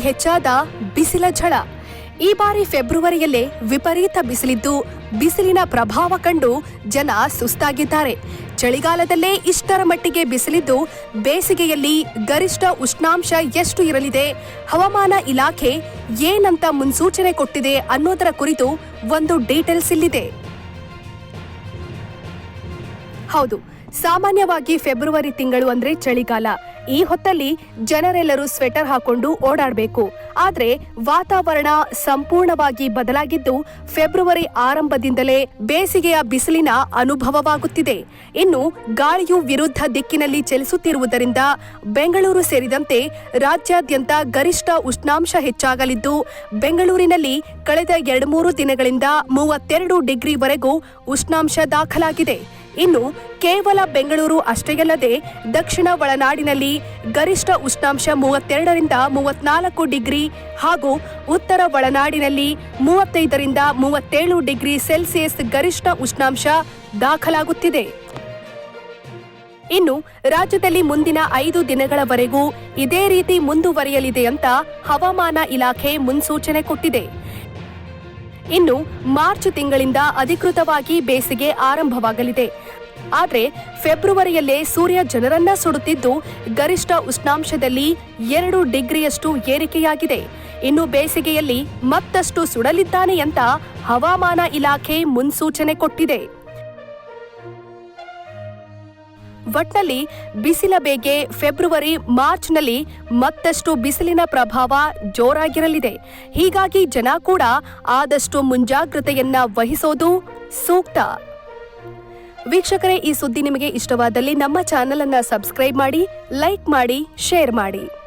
ಹೆಚ್ಚಾದ ಬಿಸಿಲ ಝಳ. ಈ ಬಾರಿ ಫೆಬ್ರವರಿಯಲ್ಲೇ ವಿಪರೀತ ಬಿಸಿಲಿದ್ದು ಬಿಸಿಲಿನ ಪ್ರಭಾವ ಕಂಡು ಜನ ಸುಸ್ತಾಗಿದ್ದಾರೆ. ಚಳಿಗಾಲದಲ್ಲೇ ಇಷ್ಟರ ಮಟ್ಟಿಗೆ ಬಿಸಿಲಿದ್ದು ಬೇಸಿಗೆಯಲ್ಲಿ ಗರಿಷ್ಠ ಉಷ್ಣಾಂಶ ಎಷ್ಟು ಇರಲಿದೆ, ಹವಾಮಾನ ಇಲಾಖೆ ಏನಂತ ಮುನ್ಸೂಚನೆ ಕೊಟ್ಟಿದೆ ಅನ್ನೋದರ ಕುರಿತು ಒಂದು ಡೀಟೇಲ್ಸ್ ಇಲ್ಲಿದೆ. ಹೌದು, ಸಾಮಾನ್ಯವಾಗಿ ಫೆಬ್ರವರಿ ತಿಂಗಳು ಅಂದ್ರೆ ಚಳಿಗಾಲ. ಈ ಹೊತ್ತಲ್ಲಿ ಜನರೆಲ್ಲರೂ ಸ್ವೆಟರ್ ಹಾಕೊಂಡು ಓಡಾಡಬೇಕು. ಆದರೆ ವಾತಾವರಣ ಸಂಪೂರ್ಣವಾಗಿ ಬದಲಾಗಿದ್ದು ಫೆಬ್ರವರಿ ಆರಂಭದಿಂದಲೇ ಬೇಸಿಗೆಯ ಬಿಸಿಲಿನ ಅನುಭವವಾಗುತ್ತಿದೆ. ಇನ್ನು ಗಾಳಿಯು ವಿರುದ್ಧ ದಿಕ್ಕಿನಲ್ಲಿ ಚಲಿಸುತ್ತಿರುವುದರಿಂದ ಬೆಂಗಳೂರು ಸೇರಿದಂತೆ ರಾಜ್ಯಾದ್ಯಂತ ಗರಿಷ್ಠ ಉಷ್ಣಾಂಶ ಹೆಚ್ಚಾಗಲಿದ್ದು, ಬೆಂಗಳೂರಿನಲ್ಲಿ ಕಳೆದ ಎರಡು ಮೂರು ದಿನಗಳಿಂದ ಮೂವತ್ತೆರಡು ಡಿಗ್ರಿವರೆಗೂ ಉಷ್ಣಾಂಶ ದಾಖಲಾಗಿದೆ. ಇನ್ನು ಕೇವಲ ಬೆಂಗಳೂರು ಅಷ್ಟೇ ಅಲ್ಲದೆ ದಕ್ಷಿಣ ಒಳನಾಡಿನಲ್ಲಿ ಗರಿಷ್ಠ ಉಷ್ಣಾಂಶ ಮೂವತ್ತೆರಡರಿಂದ ಮೂವತ್ನಾಲ್ಕು ಡಿಗ್ರಿ ಹಾಗೂ ಉತ್ತರ ಒಳನಾಡಿನಲ್ಲಿ ಮೂವತ್ತೈದರಿಂದ ಮೂವತ್ತೇಳು ಡಿಗ್ರಿ ಸೆಲ್ಸಿಯಸ್ ಗರಿಷ್ಠ ಉಷ್ಣಾಂಶ ದಾಖಲಾಗುತ್ತಿದೆ. ಇನ್ನು ರಾಜ್ಯದಲ್ಲಿ ಮುಂದಿನ ಐದು ದಿನಗಳವರೆಗೂ ಇದೇ ರೀತಿ ಮುಂದುವರಿಯಲಿದೆ ಅಂತ ಹವಾಮಾನ ಇಲಾಖೆ ಮುನ್ಸೂಚನೆ ಕೊಟ್ಟಿದೆ. ಇನ್ನು ಮಾರ್ಚ್ ತಿಂಗಳಿಂದ ಅಧಿಕೃತವಾಗಿ ಬೇಸಿಗೆ ಆರಂಭವಾಗಲಿದೆ. ಆದರೆ ಫೆಬ್ರವರಿಯಲ್ಲೇ ಸೂರ್ಯ ಜನರನ್ನ ಸುಡುತ್ತಿದ್ದು ಗರಿಷ್ಠ ಉಷ್ಣಾಂಶದಲ್ಲಿ ಎರಡು ಡಿಗ್ರಿಯಷ್ಟು ಏರಿಕೆಯಾಗಿದೆ. ಇನ್ನು ಬೇಸಿಗೆಯಲ್ಲಿ ಮತ್ತಷ್ಟು ಸುಡಲಿದ್ದಾನೆ ಅಂತ ಹವಾಮಾನ ಇಲಾಖೆ ಮುನ್ಸೂಚನೆ ಕೊಟ್ಟಿದೆ. ಒಟ್ನಲ್ಲಿ ಬಿಸಿಲ ಬೇಗೆ ಫೆಬ್ರವರಿ, ಮಾರ್ಚ್ನಲ್ಲಿ ಮತ್ತಷ್ಟು ಬಿಸಿಲಿನ ಪ್ರಭಾವ ಜೋರಾಗಿರಲಿದೆ. ಹೀಗಾಗಿ ಜನ ಕೂಡ ಆದಷ್ಟು ಮುಂಜಾಗ್ರತೆಯನ್ನ ವಹಿಸೋದು ಸೂಕ್ತ. ವೀಕ್ಷಕರೇ, ಈ ಸುದ್ದಿ ನಿಮಗೆ ಇಷ್ಟವಾದಲ್ಲಿ ನಮ್ಮ ಚಾನೆಲ್ ಅನ್ನ ಸಬ್ಸ್ಕ್ರೈಬ್ ಮಾಡಿ, ಲೈಕ್ ಮಾಡಿ, ಶೇರ್ ಮಾಡಿ.